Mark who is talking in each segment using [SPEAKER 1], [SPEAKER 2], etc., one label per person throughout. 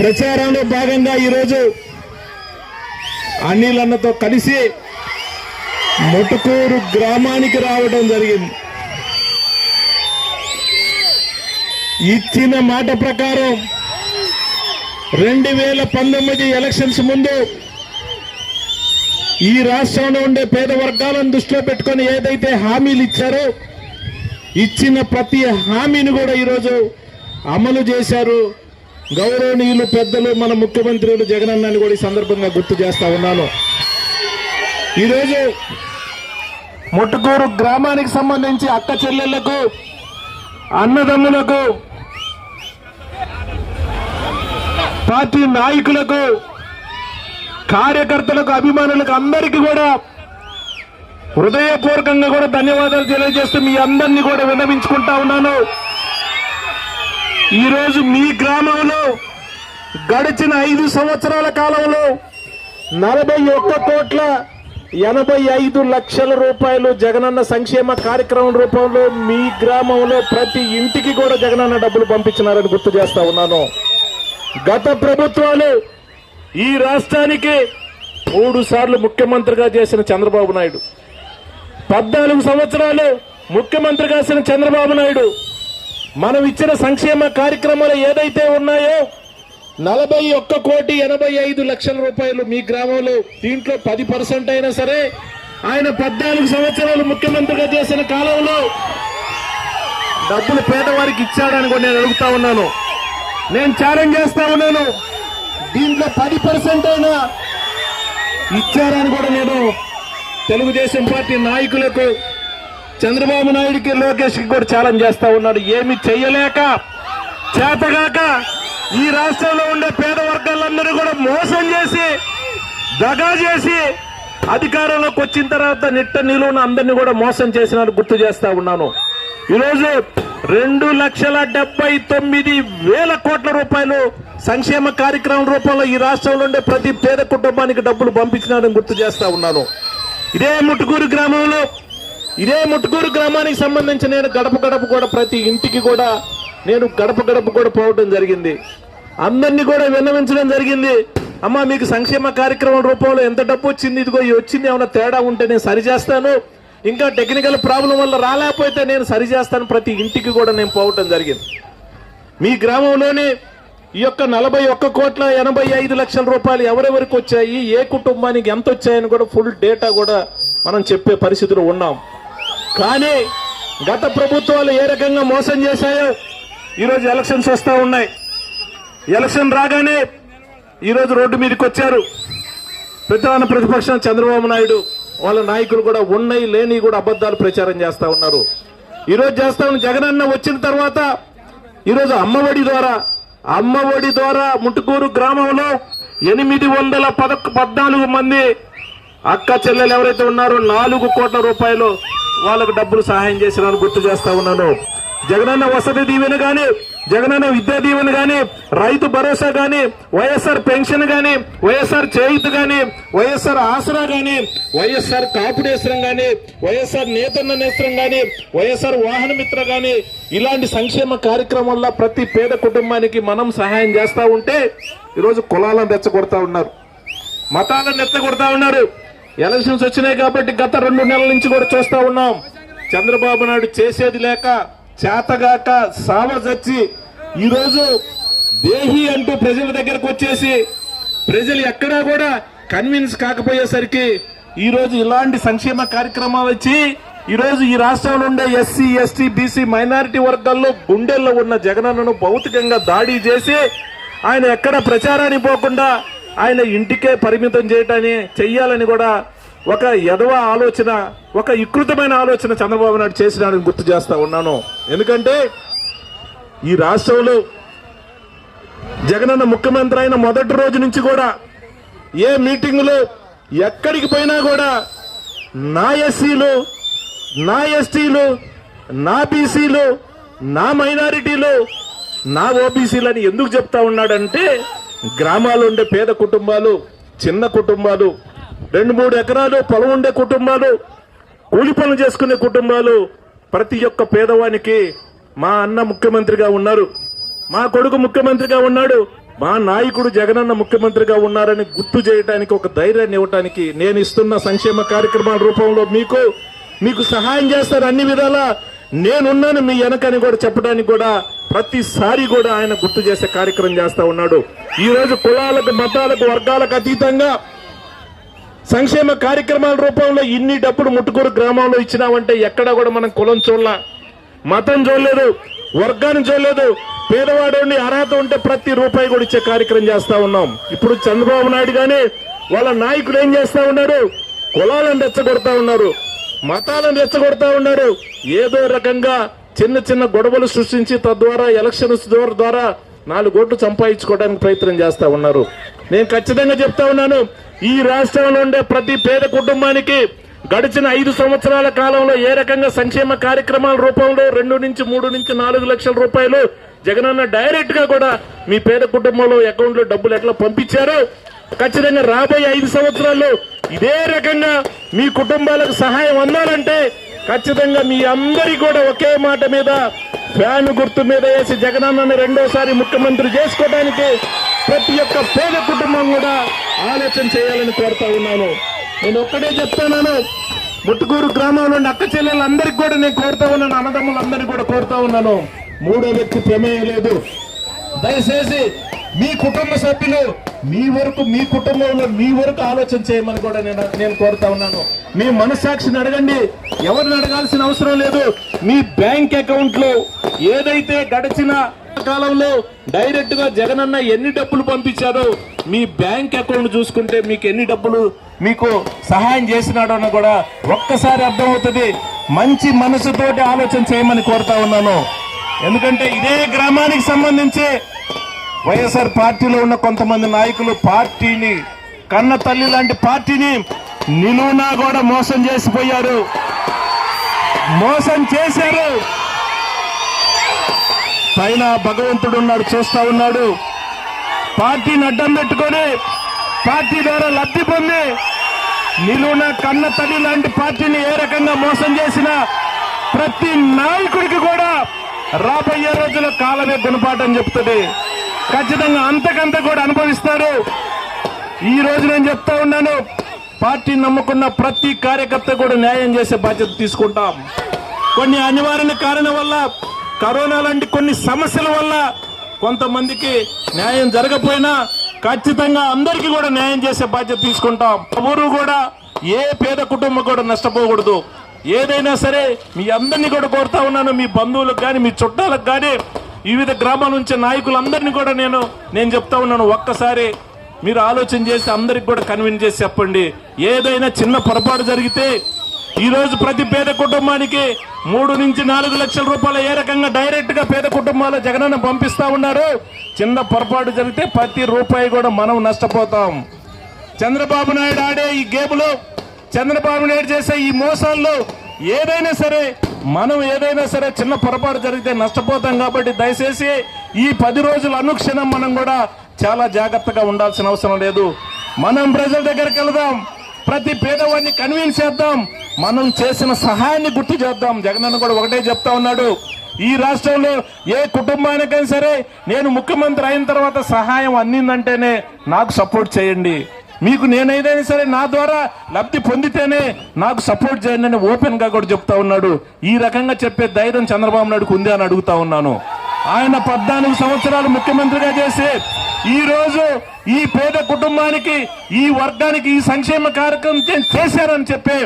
[SPEAKER 1] ప్రచారంలో భాగంగా ఈరోజు అనిలన్నతో కలిసి మొటుకూరు గ్రామానికి రావడం జరిగింది. ఇచ్చిన మాట ప్రకారం రెండు వేల పంతొమ్మిది ఎలక్షన్స్ ముందు ఈ రాష్ట్రంలో ఉండే పేద వర్గాలను దృష్టిలో పెట్టుకొని ఏదైతే హామీలు ఇచ్చారో ఇచ్చిన ప్రతి హామీని కూడా ఈరోజు అమలు చేశారు. గౌరవనీయులు పెద్దలు మన ముఖ్యమంత్రులు జగనన్నని కూడా ఈ సందర్భంగా గుర్తు చేస్తా ఉన్నాను. ఈరోజు ముట్టుకూరు గ్రామానికి సంబంధించి అక్క చెల్లెళ్ళకు అన్నదమ్ములకు పార్టీ నాయకులకు కార్యకర్తలకు అభిమానులకు అందరికీ కూడా హృదయపూర్వకంగా కూడా ధన్యవాదాలు తెలియజేస్తూ మీ అందరినీ కూడా విన్నవించుకుంటా ఉన్నాను. ఈరోజు మీ గ్రామంలో గడిచిన ఐదు సంవత్సరాల కాలంలో నలభై ఒక్క కోట్ల ఎనభై ఐదు లక్షల రూపాయలు జగనన్న సంక్షేమ కార్యక్రమం రూపంలో మీ గ్రామంలో ప్రతి ఇంటికి కూడా జగనన్న డబ్బులు పంపించినారని గుర్తు చేస్తా ఉన్నాను. గత ప్రభుత్వాలు ఈ రాష్ట్రానికి మూడు సార్లు ముఖ్యమంత్రిగా చేసిన చంద్రబాబు నాయుడు. పద్నాలుగు సంవత్సరాలు ముఖ్యమంత్రిగా చేసిన చంద్రబాబు నాయుడు. మనం ఇచ్చిన సంక్షేమ కార్యక్రమాలు ఏదైతే ఉన్నాయో నలభై ఒక్క కోటి ఎనభై ఐదు లక్షల రూపాయలు మీ గ్రామంలో దీంట్లో పది పర్సెంట్ అయినా సరే ఆయన పద్నాలుగు సంవత్సరాలు ముఖ్యమంత్రిగా చేసిన కాలంలో డబ్బులు పేదవారికి ఇచ్చాడని కూడా నేను అడుగుతా ఉన్నాను. నేను ఛాలెంజ్ చేస్తా ఉన్నాను. దీంట్లో పది పర్సెంట్ అయినా ఇచ్చారని కూడా నేను తెలుగుదేశం పార్టీ నాయకులకు చంద్రబాబు నాయుడికి లోకేష్కి కూడా ఛాలెంజ్ చేస్తా ఉన్నాడు. ఏమి చెయ్యలేక చేతగాక ఈ రాష్ట్రంలో ఉండే పేద వర్గాలందరూ కూడా మోసం చేసి దగా చేసి అధికారంలోకి వచ్చిన తర్వాత నిట్ట నిలువున అందరినీ కూడా మోసం చేసినట్టు గుర్తు చేస్తా ఉన్నాను. ఈరోజు రెండు లక్షల డెబ్బై తొమ్మిది వేల కోట్ల రూపాయలు సంక్షేమ కార్యక్రమం రూపంలో ఈ రాష్ట్రంలో ఉండే ప్రతి పేద కుటుంబానికి డబ్బులు పంపించినారని గుర్తు చేస్తా ఉన్నాను. ఇదే ముట్టుకూరు గ్రామంలో ఇదే ముట్టుకూరు గ్రామానికి సంబంధించి నేను గడప గడప కూడా ప్రతి ఇంటికి కూడా నేను గడప గడప కూడా పోవడం జరిగింది. అందరినీ కూడా విన్నవించడం జరిగింది. అమ్మా మీకు సంక్షేమ కార్యక్రమం రూపంలో ఎంత డబ్బు వచ్చింది? ఇదిగో వచ్చింది ఏమైనా తేడా ఉంటే నేను సరిచేస్తాను. ఇంకా టెక్నికల్ ప్రాబ్లం వల్ల రాలేకపోతే నేను సరిచేస్తాను. ప్రతి ఇంటికి కూడా నేను పోవటం జరిగింది. మీ గ్రామంలోనే ఈ యొక్క నలభై ఒక్క కోట్ల ఎనభై ఐదు లక్షల రూపాయలు ఎవరెవరికి వచ్చాయి? ఏ కుటుంబానికి ఎంత వచ్చాయని కూడా ఫుల్ డేటా కూడా మనం చెప్పే పరిస్థితిలో ఉన్నాం. కానీ గత ప్రభుత్వాలు ఏ రకంగా మోసం చేశాయో ఈరోజు ఎలక్షన్స్ వస్తూ ఉన్నాయి. ఎలక్షన్ రాగానే ఈరోజు రోడ్డు మీదకి వచ్చారు. ప్రధాన ప్రతిపక్షం చంద్రబాబు నాయుడు వాళ్ళ నాయకులు కూడా ఉన్నాయి లేని కూడా అబద్ధాలు ప్రచారం చేస్తూ ఉన్నారు. ఈరోజు చేస్తా ఉన్న జగనన్న వచ్చిన తర్వాత ఈరోజు అమ్మఒడి ద్వారా అమ్మఒడి ద్వారా ముట్టుకూరు గ్రామంలో ఎనిమిది వందల పదకొ పద్నాలుగు మంది అక్క చెల్లెలు ఎవరైతే ఉన్నారో నాలుగు కోట్ల రూపాయలు వాళ్ళకు డబ్బులు సహాయం చేసిన గుర్తు చేస్తా ఉన్నాను. జగనన్న వసతి దీవెన గాని జగనన్న విద్యా దీవెన గాని రైతు భరోసా గాని వైఎస్ఆర్ పెన్షన్ గాని వైఎస్ఆర్ చేయుతు గాని వైఎస్ఆర్ ఆసరా గాని వైఎస్ఆర్ కాపుడేశ్వరం గాని వైఎస్ఆర్ నేతన్న నేస్త్రం గాని వైఎస్ఆర్ వాహన మిత్ర గాని ఇలాంటి సంక్షేమ కార్యక్రమాల్లో ప్రతి పేద కుటుంబానికి మనం సహాయం చేస్తూ ఉంటే ఈరోజు కులాలను రెచ్చగొడతా ఉన్నారు. మతాలను రెచ్చగొడతా ఉన్నారు. ఎలక్షన్స్ వచ్చినాయి కాబట్టి గత రెండు నెలల నుంచి కూడా చూస్తా ఉన్నాం. చంద్రబాబు నాయుడు చేసేది లేక చేతగాక సావజచ్చి ఈరోజు దేహి అంటూ ప్రజల దగ్గరకు వచ్చేసి ప్రజలు ఎక్కడా కూడా కన్విన్స్ కాకపోయేసరికి ఈరోజు ఇలాంటి సంక్షేమ కార్యక్రమాలు వచ్చి ఈరోజు ఈ రాష్ట్రంలో ఉండే ఎస్సీ ఎస్టీ బీసీ మైనారిటీ వర్గాల్లో గుండెల్లో ఉన్న జగనన్నను భౌతికంగా దాడి చేసి ఆయన ఎక్కడ ప్రచారానికి పోకుండా ఆయన ఇంటికే పరిమితం చేయటాన్ని చెయ్యాలని కూడా ఒక యదవ ఆలోచన ఒక వికృతమైన ఆలోచన చంద్రబాబు నాయుడు చేసినాడని గుర్తు చేస్తా ఉన్నాను. ఎందుకంటే ఈ రాష్ట్రంలో జగనన్న ముఖ్యమంత్రి అయిన మొదటి రోజు నుంచి కూడా ఏ మీటింగులు ఎక్కడికి పోయినా కూడా నా ఎస్సీలు నా ఎస్టీలు నా బీసీలు నా మైనారిటీలు నా ఓబీసీలని ఎందుకు చెప్తా ఉన్నాడంటే గ్రామాలు ఉండే పేద కుటుంబాలు చిన్న కుటుంబాలు రెండు మూడు ఎకరాలు పొలం ఉండే కుటుంబాలు కూలి పనులు చేసుకునే కుటుంబాలు ప్రతి ఒక్క పేదవానికి మా అన్న ముఖ్యమంత్రిగా ఉన్నారు. మా కొడుకు ముఖ్యమంత్రిగా ఉన్నాడు. మా నాయకుడు జగనన్న ముఖ్యమంత్రిగా ఉన్నారని గుర్తు చేయడానికి ఒక ధైర్యాన్ని ఇవ్వటానికి నేను ఇస్తున్న సంక్షేమ కార్యక్రమాల రూపంలో మీకు మీకు సహాయం చేస్తారు అన్ని విధాలా. నేనున్నాను మీ వెనకని కూడా చెప్పడానికి కూడా ప్రతిసారి కూడా ఆయన గుర్తు చేసే కార్యక్రమం చేస్తా ఉన్నాడు. ఈ రోజు కులాలకు మతాలకు వర్గాలకు అతీతంగా సంక్షేమ కార్యక్రమాల రూపంలో ఇన్ని డబ్బులు ముట్టుకూరు గ్రామంలో ఇచ్చినామంటే ఎక్కడ కూడా మనం కులం చూడలా. మతం చూడలేదు వర్గాన్ని చూడలేదు. పేదవాడు అర్హత ఉంటే ప్రతి రూపాయి కూడా ఇచ్చే కార్యక్రమం చేస్తా ఉన్నాం. ఇప్పుడు చంద్రబాబు నాయుడు కానీ వాళ్ళ నాయకులు ఏం చేస్తా ఉన్నారు కులాలను రెచ్చగొడతా ఉన్నారు మతాలను రెచ్చగొడతా ఉన్నారు ఏదో రకంగా చిన్న చిన్న గొడవలు సృష్టించి తద్వారా ఎలక్షన్స్ ద్వారా నాలుగు ఓట్లు సంపాదించుకోవడానికి ప్రయత్నం చేస్తూ ఉన్నారు. నేను ఖచ్చితంగా చెప్తా ఉన్నాను ఈ రాష్ట్రంలో ఉండే ప్రతి పేద కుటుంబానికి గడిచిన ఐదు సంవత్సరాల కాలంలో ఏ రకంగా సంక్షేమ కార్యక్రమాల రూపంలో రెండు నుంచి మూడు నుంచి నాలుగు లక్షల రూపాయలు జగనన్న డైరెక్ట్గా కూడా మీ పేద కుటుంబంలో అకౌంట్లో డబ్బులు ఎట్లా పంపించారో ఖచ్చితంగా రాబోయే ఐదు సంవత్సరాల్లో ఇదే రకంగా మీ కుటుంబాలకు సహాయం అందాలంటే ఖచ్చితంగా మీ అందరి కూడా ఒకే మాట మీద ఫ్యాన్ గుర్తు మీద వేసి జగనన్నని రెండోసారి ముఖ్యమంత్రి చేసుకోవడానికి ప్రతి ఒక్క పేద కుటుంబం కూడా ఆలోచన చేయాలని కోరుతా ఉన్నాను. నేను ఒక్కటే చెప్తున్నాను ముట్టుకూరు గ్రామంలో ఉండే అక్క చెల్లెలందరికీ కూడా నేను కోరుతా ఉన్నాను అన్నదమ్ములందరినీ కూడా కోరుతా ఉన్నాను. మూడో వ్యక్తి ప్రమేయం లేదు. దయచేసి మీ కుటుంబ సభ్యులు మీ వరకు మీ కుటుంబంలో మీ వరకు ఆలోచన చేయమని కూడా నేను నేను కోరుతా ఉన్నాను. మీ మనస్సాక్షిని అడగండి. ఎవరిని అడగాల్సిన అవసరం లేదు. మీ బ్యాంక్ అకౌంట్లో ఏదైతే గడిచిన కాలంలో డైరెక్ట్గా జగనన్న ఎన్ని డబ్బులు పంపించారో మీ బ్యాంక్ అకౌంట్ చూసుకుంటే మీకు ఎన్ని డబ్బులు మీకు సహాయం చేసినాడో అని కూడా ఒక్కసారి అర్థమవుతుంది. మంచి మనసుతోటి ఆలోచన చేయమని కోరుతా ఉన్నాను. ఎందుకంటే ఇదే గ్రామానికి సంబంధించి వైఎస్ఆర్ పార్టీలో ఉన్న కొంతమంది నాయకులు పార్టీని కన్న తల్లి లాంటి పార్టీని నిలువునా కూడా మోసం చేసిపోయారు. మోసం చేశారు. పైన భగవంతుడు ఉన్నాడు చూస్తా ఉన్నాడు. పార్టీని అడ్డం పెట్టుకొని పార్టీ ద్వారా లబ్ధి పొంది నిలువున కన్న తల్లి లాంటి పార్టీని ఏ రకంగా మోసం చేసిన ప్రతి నాయకుడికి కూడా రాబోయే రోజుల కాలమే గుణపాఠం చెప్తుంది. ఖచ్చితంగా అంతకంత కూడా అనుభవిస్తారు ఈ రోజు నేను చెప్తా ఉన్నాను పార్టీ నమ్ముకున్న ప్రతి కార్యకర్త కూడా న్యాయం చేసే బాధ్యత తీసుకుంటాం. కొన్ని అనివార్య కారణం వల్ల కరోనా లాంటి కొన్ని సమస్యల వల్ల కొంతమందికి న్యాయం జరగపోయినా ఖచ్చితంగా అందరికీ కూడా న్యాయం చేసే బాధ్యత తీసుకుంటాం. ఎవరు కూడా ఏ పేద కుటుంబం కూడా నష్టపోకూడదు. ఏదైనా సరే మీ అందరినీ కూడా కోరుతా ఉన్నాను మీ బంధువులకు కానీ మీ చుట్టాలకు కానీ వివిధ గ్రామాల నుంచి నాయకులందరినీ కూడా నేను నేను చెప్తా ఉన్నాను. ఒక్కసారి మీరు ఆలోచన చేసి అందరికి కూడా కన్విన్స్ చేసి చెప్పండి. ఏదైనా చిన్న పొరపాటు జరిగితే ఈరోజు ప్రతి పేద కుటుంబానికి మూడు నుంచి నాలుగు లక్షల రూపాయలు ఏ రకంగా డైరెక్ట్గా పేద కుటుంబాలు జగనన్న పంపిస్తా ఉన్నారు చిన్న పొరపాటు జరిగితే ప్రతి రూపాయి కూడా మనం నష్టపోతాం. చంద్రబాబు నాయుడు ఆడే ఈ గేమ్లో చంద్రబాబు నాయుడు చేసే ఈ మోసాల్లో ఏదైనా సరే మనం ఏదైనా సరే చిన్న పొరపాటు జరిగితే నష్టపోతాం కాబట్టి దయచేసి ఈ పది రోజుల అనుక్షణం మనం కూడా చాలా జాగ్రత్తగా ఉండాల్సిన అవసరం లేదు. మనం ప్రజల దగ్గరికి వెళదాం. ప్రతి పేదవాడిని కన్విన్స్ చేద్దాం. మనం చేసిన సహాయాన్ని గుర్తు చేద్దాం. జగనన్న కూడా ఒకటే చెప్తా ఉన్నాడు. ఈ రాష్ట్రంలో ఏ కుటుంబానికైనా సరే నేను ముఖ్యమంత్రి అయిన తర్వాత సహాయం అందిందంటేనే నాకు సపోర్ట్ చేయండి. మీకు నేను ఏదైనా సరే నా ద్వారా లబ్ధి పొందితేనే నాకు సపోర్ట్ చేయండి అని ఓపెన్గా కూడా చెప్తా ఉన్నాడు. ఈ రకంగా చెప్పే ధైర్యం చంద్రబాబు నాయుడుకు ఉంది అని అడుగుతా ఉన్నాను. ఆయన పద్నాలుగు సంవత్సరాలు ముఖ్యమంత్రిగా చేసి ఈ రోజు ఈ పేద కుటుంబానికి ఈ వర్గానికి ఈ సంక్షేమ కార్యక్రమం చేశారని చెప్పే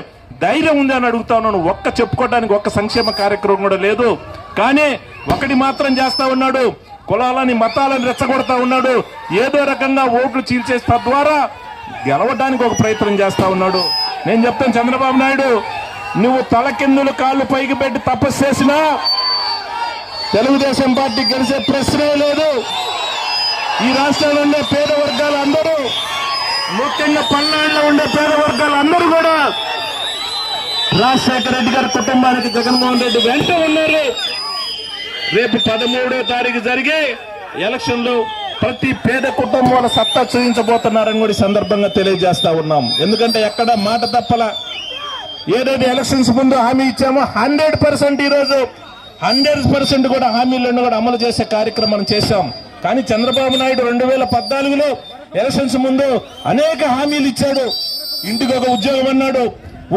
[SPEAKER 1] ధైర్యం ఉంది అని అడుగుతా ఉన్నాను. ఒక్క చెప్పుకోవడానికి ఒక్క సంక్షేమ కార్యక్రమం కూడా లేదు. కానీ ఒకటి మాత్రం చేస్తా ఉన్నాడు. కులాలని మతాలని రెచ్చగొడతా ఉన్నాడు. ఏదో రకంగా ఓట్లు చీల్చేసి తద్వారా గెలవడానికి ఒక ప్రయత్నం చేస్తా ఉన్నాడు. నేను చెప్తాను చంద్రబాబు నాయుడు నువ్వు తలకిందులు కాళ్ళు పైకి పెట్టి తపస్సు చేసినా తెలుగుదేశం పార్టీ గెలిచే ప్రశ్నే లేదు. ఈ రాష్ట్రంలో ఉండే పేద వర్గాలు అందరూ ముఖ్యంగా పల్నాడులో ఉండే పేద వర్గాలు అందరూ కూడా రాజశేఖర రెడ్డి గారి కుటుంబానికి జగన్మోహన్ రెడ్డి వెంట ఉన్నారు. రేపు పదమూడో తారీఖు జరిగే ఎలక్షన్లు ప్రతి పేద కుటుంబాల సత్తా చూపించబోతున్నారని కూడా సందర్భంగా తెలియజేస్తా ఉన్నాం. ఎందుకంటే ఎక్కడ మాట తప్పల ఏదైతే ఎలక్షన్స్ ముందు హామీ ఇచ్చామో హండ్రెడ్ పర్సెంట్ ఈరోజు హండ్రెడ్ పర్సెంట్ కూడా హామీలను కూడా అమలు చేసే కార్యక్రమం చేశాం. కానీ చంద్రబాబు నాయుడు రెండు వేల పద్నాలుగులో ఎలక్షన్స్ ముందు అనేక హామీలు ఇచ్చాడు. ఇంటికి ఒక ఉద్యోగం అన్నాడు.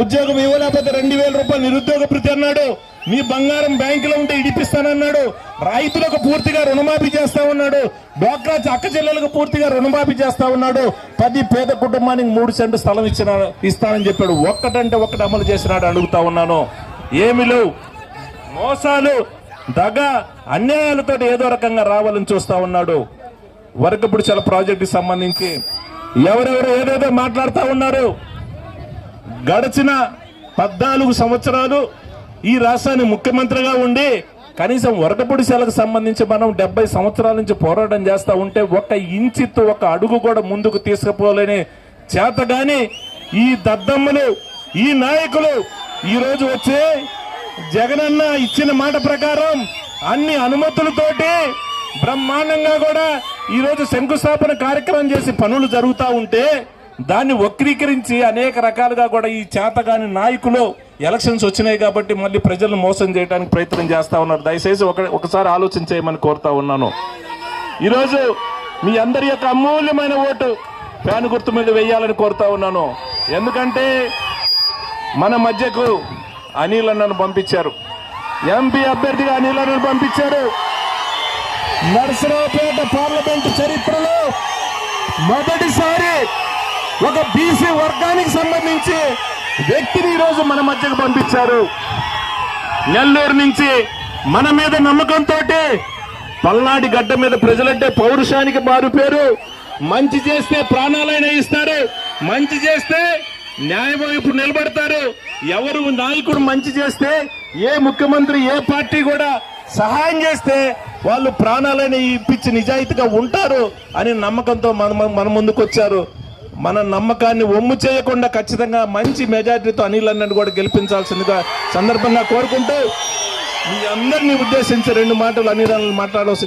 [SPEAKER 1] ఉద్యోగం ఇవ్వలేకపోతే రెండు వేల రూపాయలు నిరుద్యోగ ప్రతి అన్నాడు. మీ బంగారం బ్యాంకులో ఉంటే ఇడిపిస్తానన్నాడు. రైతులకు పూర్తిగా రుణమాఫీ చేస్తా ఉన్నాడు. డోక్రా అక్క చెల్లెలకు పూర్తిగా రుణమాఫీ చేస్తా ఉన్నాడు. పది పేద కుటుంబానికి మూడు సెంటు స్థలం ఇచ్చిన ఇస్తానని చెప్పాడు. ఒక్కటంటే ఒక్కటి అమలు చేసినాడు అడుగుతా ఉన్నాను. ఏమి లేవు. మోసాలు దగ అన్యాయాలతో ఏదో రకంగా రావాలని చూస్తా ఉన్నాడు. వరకపుడిచల ప్రాజెక్టుకి సంబంధించి ఎవరెవరు ఏదేదో మాట్లాడుతూ ఉన్నారు. గడిచిన పద్నాలుగు సంవత్సరాలు ఈ రాష్ట్రాన్ని ముఖ్యమంత్రిగా ఉండి కనీసం వరకపుడిశాలకు సంబంధించి మనం డెబ్బై సంవత్సరాల నుంచి పోరాటం చేస్తూ ఉంటే ఒక ఇంచిత్తు ఒక అడుగు కూడా ముందుకు తీసుకుపోలేని కానీ ఈ దద్దమ్మలు ఈ నాయకులు ఈరోజు వచ్చే వచ్చి జగనన్న ఇచ్చిన మాట ప్రకారం అన్ని అనుమతులతోటి బ్రహ్మాండంగా కూడా ఈరోజు శంకుస్థాపన కార్యక్రమం చేసి పనులు జరుగుతూ ఉంటే దాన్ని వక్రీకరించి అనేక రకాలుగా కూడా ఈ చేతగాని నాయకులు ఎలక్షన్స్ వచ్చినాయి కాబట్టి మళ్ళీ ప్రజలను మోసం చేయడానికి ప్రయత్నం చేస్తా ఉన్నారు. దయచేసి ఒక ఒకసారి ఆలోచన చేయమని కోరుతా ఉన్నాను. ఈరోజు మీ అందరి యొక్క అమూల్యమైన ఓటు ఫ్యాన్ గుర్తు మీద వేయాలని కోరుతా ఉన్నాను. ఎందుకంటే మన మధ్యకు అనిల్ అన్నను పంపించారు. ఎంపీ అభ్యర్థిగా అనిల్ అన్నను పంపించారు. నరసరావుపేట పార్లమెంటు చరిత్రలో మొదటిసారి ఒక బీసీ వర్గానికి సంబంధించి వ్యక్తిని ఈరోజు మన మధ్యకు పంపించారు. నెల్లూరు నుంచి మన మీద నమ్మకంతో పల్నాడి గడ్డ మీద ప్రజలంటే పౌరుషానికి మారు పేరు. మంచి చేస్తే ప్రాణాలైనా ఇస్తారు. మంచి చేస్తే న్యాయం వైపు నిలబడతారు. ఎవరు నాయకుడు మంచి చేస్తే ఏ ముఖ్యమంత్రి ఏ పార్టీ కూడా సహాయం చేస్తే వాళ్ళు ప్రాణాలని ఇప్పించి నిజాయితీగా ఉంటారు అని నమ్మకంతో మన మన ముందుకు వచ్చారు మన నమ్మకాన్ని ఒమ్ము చేయకుండా ఖచ్చితంగా మంచి మెజార్టీతో అనిల్ అన్నను కూడా గెలిపించాల్సిందిగా సందర్భంగా కోరుకుంటూ మీ అందరినీ ఉద్దేశించి రెండు మాటలు అనిల్ అన్నలు మాట్లాడవలసింది